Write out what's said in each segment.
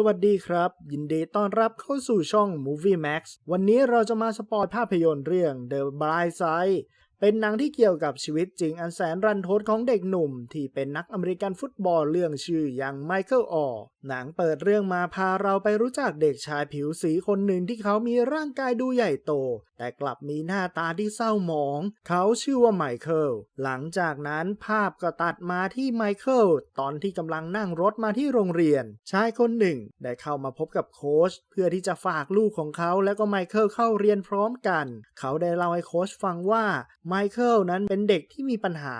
สวัสดีครับ ยินดีต้อนรับเข้าสู่ช่อง Movie Max วันนี้เราจะมาสปอยภาพยนตร์เรื่อง The Blind Side เป็นหนังที่เกี่ยวกับชีวิตจริงอันแสนรันทดของเด็กหนุ่ม ที่เป็นนักอเมริกันฟุตบอลเรื่องชื่ออย่างไมเคิลออร์หนังเปิดเรื่องมาพาเราไปรู้จักเด็กชายผิวสีคนหนึ่งที่เขามีร่างกายดูใหญ่โต แต่กลับมีหน้าตาที่เศร้าหมอง เขาชื่อว่าไมเคิลหลังจากนั้นภาพก็ตัดมาที่ไมเคิลตอนที่กำลังนั่งรถมาที่โรงเรียน ชายคนหนึ่ง ได้เข้ามาพบกับโค้ชเพื่อที่จะฝากลูกของเขาและก็ไมเคิลเข้าเรียนพร้อมกัน เขาได้เล่าให้โค้ชฟังว่าไมเคิลนั้นเป็นเด็กที่มีปัญหา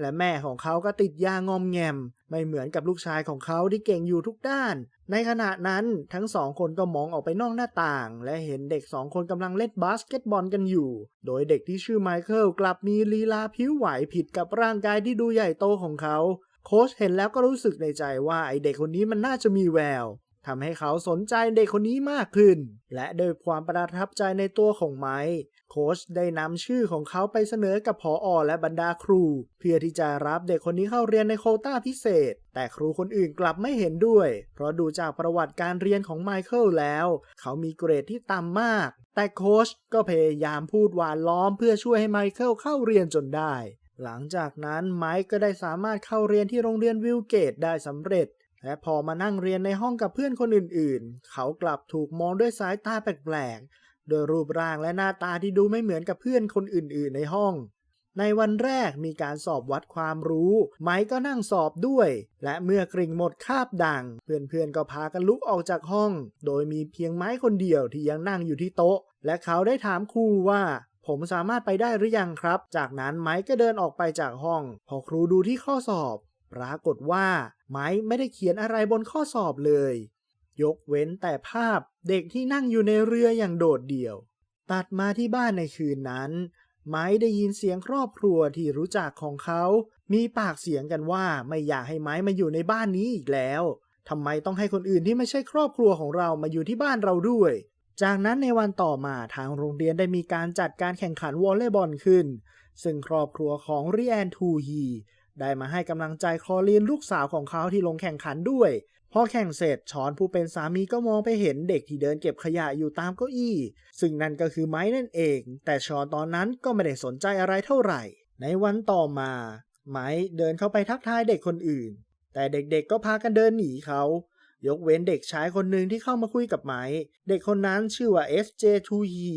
และแม่ของเขาก็ติดยางอมแงม ไม่เหมือนกับลูกชายของเขาที่เก่งอยู่ทุกด้าน ในขณะนั้นทั้งสองคนก็มองออกไปนอกหน้าต่าง และเห็นเด็กสองคนกำลังเล่นบาสเกตบอลกันอยู่ โดยเด็กที่ชื่อไมเคิลกลับมีลีลาผิวไหวผิดกับร่างกายที่ดูใหญ่โตของเขา โค้ชเห็นแล้วก็รู้สึกในใจว่าไอเด็กคนนี้มันน่าจะมีแวว ทำให้เขาสนใจเด็กคนนี้มากขึ้น และด้วยความประทับใจในตัวของไมค์โค้ชได้นำชื่อของเขาไปเสนอกับผออและบรรดาครู เพื่อที่จะรับเด็กคนนี้เข้าเรียนในโควต้าพิเศษ แต่ครูคนอื่นกลับไม่เห็นด้วย เพราะดูจากประวัติการเรียนของไมเคิลแล้ว เขามีเกรดที่ต่ำมาก แต่โค้ชก็พยายามพูดหวานล้อมเพื่อช่วยให้ไมเคิลเข้าเรียนจนได้หลังจากนั้นไมค์ก็ได้สามารถเข้าเรียนที่โรงเรียนวิลเกตได้สำเร็จ และพอมานั่งเรียนในห้องกับเพื่อนคนอื่นๆ เขากลับถูกมองด้วยสายตาแปลกๆ โดยรูปร่างและหน้าตาที่ดูไม่เหมือนกับเพื่อนคนอื่นๆ ในห้อง ในวันแรกมีการสอบวัดความรู้ ไมค์ก็นั่งสอบด้วย และเมื่อกริ่งหมดคาบดัง เพื่อนๆ ก็พากันลุกออกจากห้อง โดยมีเพียงไม้คนเดียวที่ยังนั่งอยู่ที่โต๊ะ และเขาได้ถามครูว่าผมสามารถไปได้หรือยังครับ จากนั้นไมค์ก็เดินออกไปจากห้อง พอครูดูที่ข้อสอบ ปรากฏว่าไมค์ไม่ได้เขียนอะไรบนข้อสอบเลย ยกเว้นแต่ภาพเด็กที่นั่งอยู่ในเรืออย่างโดดเดี่ยว ตัดมาที่บ้านในคืนนั้น ไม้ได้ยินเสียงครอบครัวที่รู้จักของเขา มีปากเสียงกันว่าไม่อยากให้ไม้มาอยู่ในบ้านนี้อีกแล้วทำไมต้องให้คนอื่นที่ไม่ใช่ครอบครัวของเรามาอยู่ที่บ้านเราด้วย จากนั้นในวันต่อมาทางโรงเรียนได้มีการจัดการแข่งขันวอลเลย์บอลขึ้น ซึ่งครอบครัวของริแอนทูฮี ได้มาให้กำลังใจคอรีนลูกสาวของเขาที่ลงแข่งขันด้วย พอแข่งเสร็จชอนผู้เป็นสามีก็มองไปเห็นเด็กที่เดินเก็บขยะอยู่ตามเก้าอี้ ซึ่งนั่นก็คือไม้นั่นเอง แต่ชอนตอนนั้นก็ไม่ได้สนใจอะไรเท่าไหร่ ในวันต่อมา ไม้เดินเข้าไปทักทายเด็กคนอื่น แต่เด็กๆก็พากันเดินหนีเขา ยกเว้นเด็กชายคนหนึ่งที่เข้ามาคุยกับไม้ เด็กคนนั้นชื่อว่า SJ ทูฮี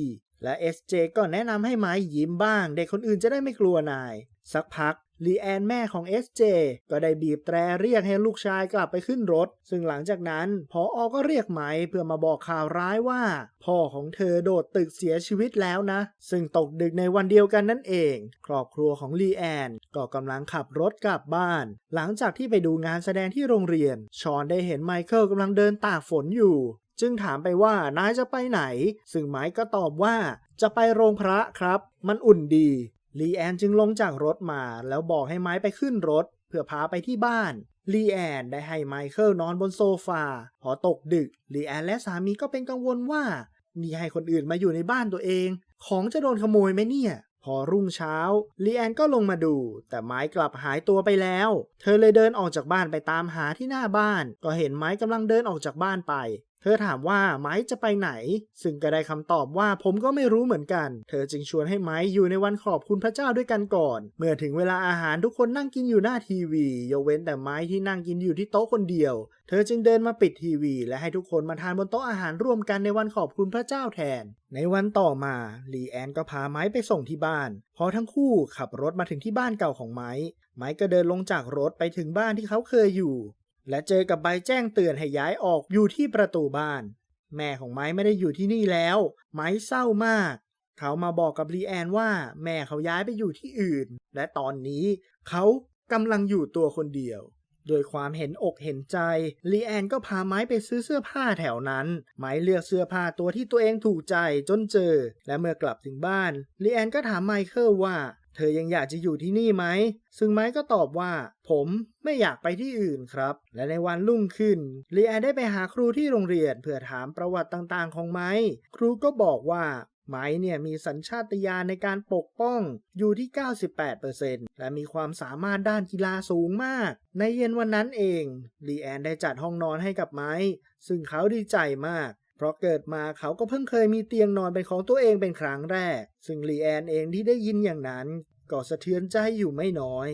และ SJ ก็แนะนำให้ไม้ยิ้มบ้าง เด็กคนอื่นจะได้ไม่กลัวนาย สักพัก ลีแอนแม่ของ SJ ก็ได้บีบแตรเรียกให้ลูกชายกลับไปขึ้นรถ ซึ่งหลังจากนั้นพออก็เรียกไมเพื่อมาบอกข่าวร้ายว่า พ่อของเธอโดดตึกเสียชีวิตแล้วนะ ซึ่งตกดึกในวันเดียวกันนั่นเอง ครอบครัวของลีแอนก็กำลังขับรถกลับบ้าน หลังจากที่ไปดูงานแสดงที่โรงเรียน ชอนได้เห็นไมเคิลกำลังเดินตากฝนอยู่ จึงถามไปว่านายจะไปไหน ซึ่งไม้ก็ตอบว่าจะไปโรงพระครับ มันอุ่นดี ลีแอนจึงลงจากรถมาแล้วบอกให้ไม้ไปขึ้นรถ เพื่อพาไปที่บ้านลีแอนได้ให้ไมเคิลนอนบนโซฟา พอตกดึกลีแอนและสามีก็เป็นกังวลว่า นี่ให้คนอื่นมาอยู่ในบ้านตัวเอง ของจะโดนขโมยไหมเนี่ย พอรุ่งเช้าลีแอนก็ลงมาดู แต่ไม้กลับหายตัวไปแล้ว เธอเลยเดินออกจากบ้านไปตามหาที่หน้าบ้าน ก็เห็นไม้กำลังเดินออกจากบ้านไป เธอถามว่าไม้จะไปไหน ซึ่งก็ได้คำตอบว่าผมก็ไม่รู้เหมือนกัน เธอจึงชวนให้ไม้อยู่ในวันขอบคุณพระเจ้าด้วยกันก่อน เมื่อถึงเวลาอาหารทุกคนนั่งกินอยู่หน้าทีวียกเว้นแต่ไม้ที่นั่งกินอยู่ที่โต๊ะคนเดียว เธอจึงเดินมาปิดทีวี และให้ทุกคนมาทานบนโต๊ะอาหารร่วมกันในวันขอบคุณพระเจ้าแทน ในวันต่อมาลีแอนก็พาไม้ไปส่งที่บ้าน พอทั้งคู่ขับรถมาถึงที่บ้านเก่าของไม้ไม้ก็เดินลงจากรถไปถึงบ้านที่เขาเคยอยู่ และเจอกับใบแจ้งเตือนให้ย้ายออกอยู่ที่ประตูบ้าน แม่ของไม้ไม่ได้อยู่ที่นี่แล้ว ไม้เศร้ามาก เขามาบอกกับลีแอนว่า แม่เขาย้ายไปอยู่ที่อื่น และตอนนี้เขากำลังอยู่ตัวคนเดียวโดยความเห็นอกเห็นใจลีแอนก็พาไม้ไปซื้อเสื้อผ้าแถวนั้น ไม้เลือกเสื้อผ้าตัวที่ตัวเองถูกใจจนเจอ และเมื่อกลับถึงบ้านลีแอนก็ถามไมเคิลว่า เธอยังอยากจะอยู่ที่นี่ไหม ซึ่งไม้ก็ตอบว่า ผมไม่อยากไปที่อื่นครับ และในวันรุ่งขึ้นลีแอนได้ไปหาครูที่โรงเรียนเพื่อถามประวัติต่างๆ ของไม้ ครูก็บอกว่าไม้เนี่ยมีสัญชาตญาณในการปกป้องอยู่ที่ 98%และมีความสามารถด้านกีฬาสูงมาก ในเย็นวันนั้นเองลีแอนได้จัดห้องนอนให้กับไม้ ซึ่งเขาดีใจมาก เพราะเกิดมาเขาก็เพิ่งเคยมีเตียงนอนเป็นของตัวเองเป็นครั้งแรก ซึ่งลีแอนเองที่ได้ยินอย่างนั้น ก็สะเทือนใจอยู่ไม่น้อย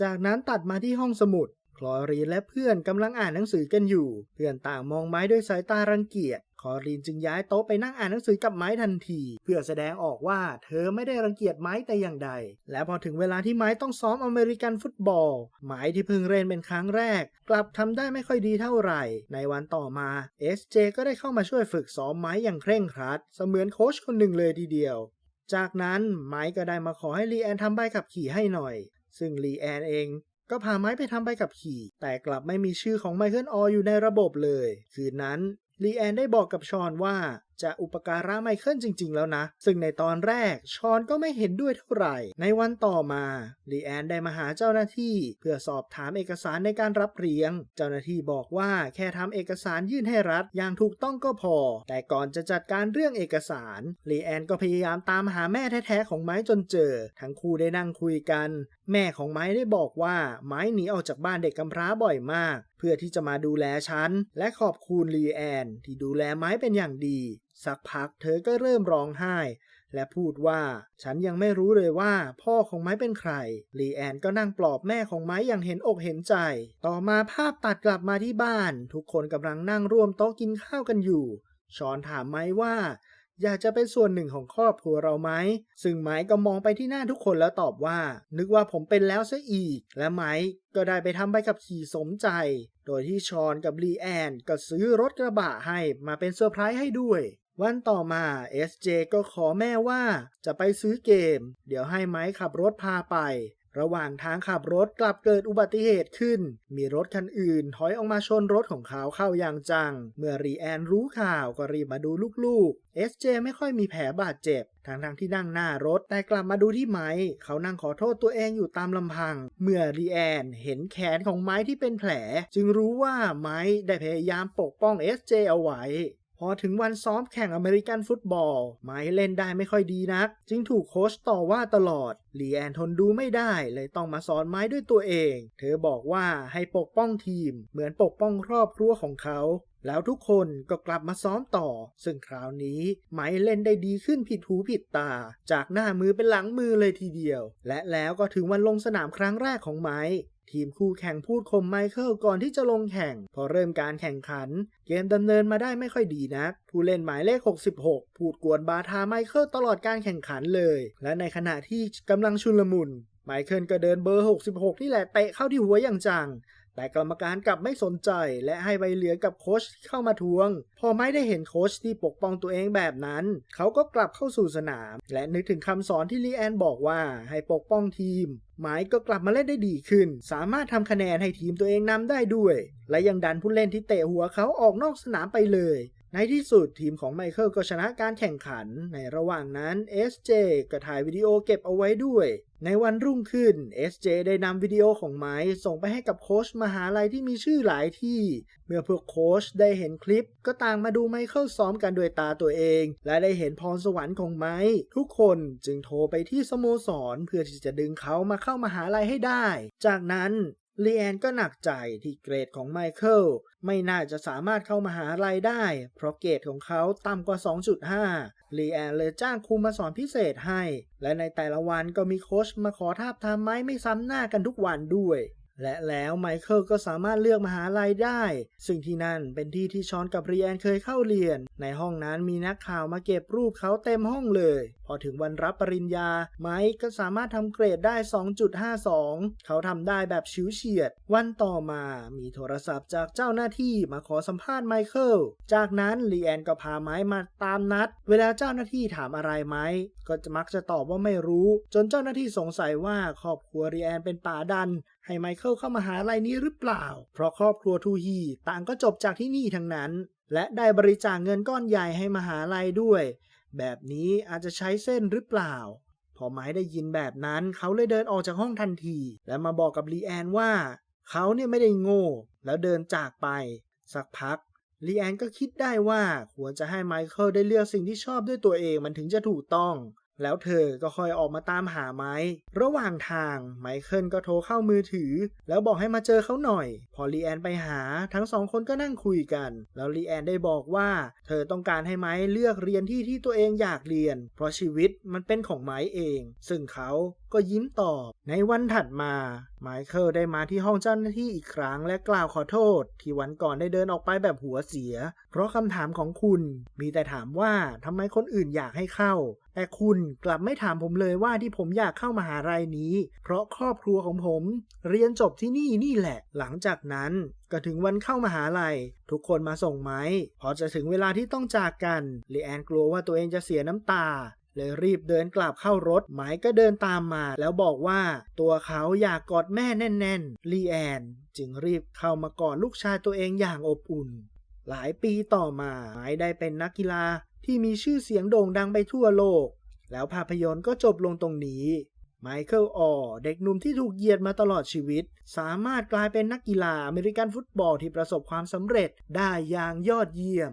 จากนั้นตัดมาที่ห้องสมุด คลอรีนและเพื่อนกำลังอ่านหนังสือกันอยู่ เพื่อนต่างมองไม้ด้วยสายตารังเกียจ คอรีนจึงย้ายโต๊ะไปนั่งอ่านหนังสือกับไม้ทันที เพื่อแสดงออกว่าเธอไม่ได้รังเกียจไม้แต่อย่างใด และพอถึงเวลาที่ไม้ต้องซ้อมอเมริกันฟุตบอล ไม้ที่เพิ่งเรียนเป็นครั้งแรก กลับทำได้ไม่ค่อยดีเท่าไหร่ ในวันต่อมา SJ ก็ได้เข้ามาช่วยฝึกซ้อมไม้อย่างเคร่งครัด เสมือนโค้ชคนหนึ่งเลยทีเดียว จากนั้นไม้ก็ได้มาขอให้ลีแอนทำใบขับขี่ให้หน่อย ซึ่งลีแอนเองก็พาไม้ไปทำใบขับขี่ แต่กลับไม่มีชื่อของไมเคิลออยู่ในระบบเลย คืนนั้น ลีแอนได้บอกกับชอนว่า จะอุปการะไมเคิลจริง ๆ แล้วนะ ซึ่งในตอนแรกชอนก็ไม่เห็นด้วยเท่าไหร่ ในวันต่อมาลีแอนได้มาหาเจ้าหน้าที่ เพื่อสอบถามเอกสารในการรับเลี้ยง เจ้าหน้าที่บอกว่าแค่ทำเอกสารยื่นให้รัฐอย่างถูกต้องก็พอ แต่ก่อนจะจัดการเรื่องเอกสารลีแอนก็พยายามตามหาแม่แท้ๆของไม้จนเจอ ทั้งคู่ได้นั่งคุยกัน แม่ของไม้ได้บอกว่าไม้หนีออกจากบ้านเด็กกำพร้าบ่อยมาก เพื่อที่จะมาดูแลฉันและขอบคุณลีแอน ที่ดูแลไม้เป็นอย่างดี สักพักเธอก็เริ่มร้องไห้ และพูดว่า ฉันยังไม่รู้เลยว่าพ่อของไม้เป็นใคร ลีแอนก็นั่งปลอบแม่ของไม้อย่างเห็นอกเห็นใจ ต่อมาภาพตัดกลับมาที่บ้าน ทุกคนกำลังนั่งร่วมโต๊ะกินข้าวกันอยู่ ชอนถามไม้ว่า อยากจะเป็นส่วนหนึ่งของครอบครัวเราไหม ซึ่งไม้ก็มองไปที่หน้าทุกคนแล้วตอบว่า นึกว่าผมเป็นแล้วซะอีก และไม้ก็ได้ไปทำใบขับขี่สมใจ โดยที่ชอนกับลีแอนก็ซื้อรถกระบะให้มาเป็นเซอร์ไพรส์ให้ด้วย วันต่อมา SJ ก็ขอแม่ว่าจะไปซื้อเกม เดี๋ยวให้ไม้ขับรถพาไป ระหว่างทางขับรถกลับเกิดอุบัติเหตุขึ้น มีรถคันอื่นถอยออกมาชนรถของเขาเข้าอย่างจัง เมื่อรีแอนรู้ข่าวก็รีบมาดูลูกๆ SJ ไม่ค่อยมีแผลบาดเจ็บทั้งทงๆที่นั่งหน้ารถแต่กลับมาดูที่ไม้ เขานั่งขอโทษตัวเองอยู่ตามลำพัง เมื่อรีแอนเห็นแขนของไม้ที่เป็นแผล จึงรู้ว่าไม้ได้พยายามปกป้อง SJ เอาไว้ พอถึงวันซ้อมแข่งอเมริกันฟุตบอล ไม้เล่นได้ไม่ค่อยดีนัก จึงถูกโค้ชต่อว่าตลอดลีแอนทนดูไม่ได้เลยต้องมาสอนไม้ด้วยตัวเอง เธอบอกว่าให้ปกป้องทีม เหมือนปกป้องครอบครัวของเขา แล้วทุกคนก็กลับมาซ้อมต่อ ซึ่งคราวนี้ไม้เล่นได้ดีขึ้นผิดหูผิดตา จากหน้ามือเป็นหลังมือเลยทีเดียว และแล้วก็ถึงวันลงสนามครั้งแรกของไม้ ทีมคู่แข่งพูดคมไมเคิลก่อนที่จะลงแข่ง พอเริ่มการแข่งขัน เกมดำเนินมาได้ไม่ค่อยดีนัก ผู้เล่นหมายเลข 66 พูดกวนบาทาไมเคิลตลอดการแข่งขันเลย และในขณะที่กำลังชุลมุนไมเคิลก็เดินเบอร์ 66 นี่แหละเตะเข้าที่หัวอย่างจัง แต่กรรมการกลับไม่สนใจและให้ใบเหลืองกับโค้ชที่เข้ามาทวง พอไม่ได้เห็นโค้ชที่ปกป้องตัวเองแบบนั้น เขาก็กลับเข้าสู่สนาม และนึกถึงคำสอนที่ลีแอนบอกว่าให้ปกป้องทีมไม้ก็กลับมาเล่นได้ดีขึ้น สามารถทำคะแนนให้ทีมตัวเองนำได้ด้วย และยังดันผู้เล่นที่เตะหัวเขาออกนอกสนามไปเลยในที่สุดทีมของไมเคิลก็ชนะการแข่งขัน ในระหว่างนั้น SJ ก็ถ่ายวิดีโอเก็บเอาไว้ด้วย ในวันรุ่งขึ้น SJ ได้นำวิดีโอของไม้ส่งไปให้กับโค้ชมหาลัยที่มีชื่อหลายที่ เมื่อพวกโค้ชได้เห็นคลิป ก็ต่างมาดูไมเคิลซ้อมกันด้วยตาตัวเอง และได้เห็นพรสวรรค์ของไม้ ทุกคนจึงโทรไปที่สโมสร เพื่อที่จะดึงเขามาเข้ามหาลัยให้ได้ จากนั้นลีแอนก็หนักใจที่เกรดของไมเคิลไม่น่าจะสามารถเข้ามหาลัยได้ เพราะเกรดของเขาต่ำกว่า 2.5 ลีแอนเลยจ้างครูมาสอนพิเศษให้ และในแต่ละวันก็มีโค้ชมาขอทาบทามไม้ไม่ซ้ำหน้ากันทุกวันด้วย และแล้วไมเคิลก็สามารถเลือกมหาลัยได้ ซึ่งที่นั่นเป็นที่ที่ชอนกับรีแอนเคยเข้าเรียน ในห้องนั้นมีนักข่าวมาเก็บรูปเขาเต็มห้องเลย พอถึงวันรับปริญญา ไมค์ก็สามารถทำเกรดได้ 2.52 เขาทำได้แบบชิวเฉียด วันต่อมามีโทรศัพท์จากเจ้าหน้าที่มาขอสัมภาษณ์ไมเคิล จากนั้นลีแอนก็พาไม้มาตามนัด เวลาเจ้าหน้าที่ถามอะไรไม้ก็จะมักจะตอบว่าไม่รู้ จนเจ้าหน้าที่สงสัยว่าครอบครัวรีแอนเป็นป่าดัน ให้ไมเคิลเข้ามาหาลัยนี้หรือเปล่า เพราะครอบครัวทูฮีต่างก็จบจากที่นี่ทั้งนั้นและได้บริจาคเงินก้อนใหญ่ให้มหาลัยด้วย แบบนี้อาจจะใช้เส้นหรือเปล่า พอไม้ได้ยินแบบนั้นเขาเลยเดินออกจากห้องทันที และมาบอกกับลีแอนว่า เขาเนี่ยไม่ได้โง่ แล้วเดินจากไป สักพักลีแอนก็คิดได้ว่าควรจะให้ไมเคิลได้เลือกสิ่งที่ชอบด้วยตัวเองมันถึงจะถูกต้อง แล้วเธอก็ค่อยออกมาตามหาไม้ ระหว่างทางไมเคิลก็โทรเข้ามือถือ แล้วบอกให้มาเจอเขาหน่อย พอลีแอนไปหาทั้งสองคนก็นั่งคุยกัน แล้วลีแอนได้บอกว่า เธอต้องการให้ไม้เลือกเรียนที่ที่ตัวเองอยากเรียน เพราะชีวิตมันเป็นของไม้เอง ซึ่งเขาก็ยิ้มตอบ ในวันถัดมาไมเคิลได้มาที่ห้องเจ้าหน้าที่อีกครั้งและกล่าวขอโทษ ที่วันก่อนได้เดินออกไปแบบหัวเสีย เพราะคำถามของคุณมีแต่ถามว่าทำไมคนอื่นอยากให้เข้า แต่คุณกลับไม่ถามผมเลยว่าที่ผมอยากเข้ามหาลัยนี้ เพราะครอบครัวของผม เรียนจบที่นี่นี่แหละ หลังจากนั้นก็ถึงวันเข้ามหาลัยทุกคนมาส่งไหม พอจะถึงเวลาที่ต้องจากกันลีแอนกลัวว่าตัวเองจะเสียน้ำตา เลยรีบเดินกลับเข้ารถไมค์ก็เดินตามมาแล้วบอกว่าตัวเขาอยากกอดแม่แน่นๆลีแอนจึงรีบเข้ามากอดลูกชายตัวเองอย่างอบอุ่น หลายปีต่อมาไมค์ได้เป็นนักกีฬาที่มีชื่อเสียงโด่งดังไปทั่วโลก แล้วภาพยนตร์ก็จบลงตรงนี้ไมเคิลออเด็กหนุ่มที่ถูกเหยียดมาตลอดชีวิต สามารถกลายเป็นนักกีฬาอเมริกันฟุตบอลที่ประสบความสำเร็จได้อย่างยอดเยี่ยม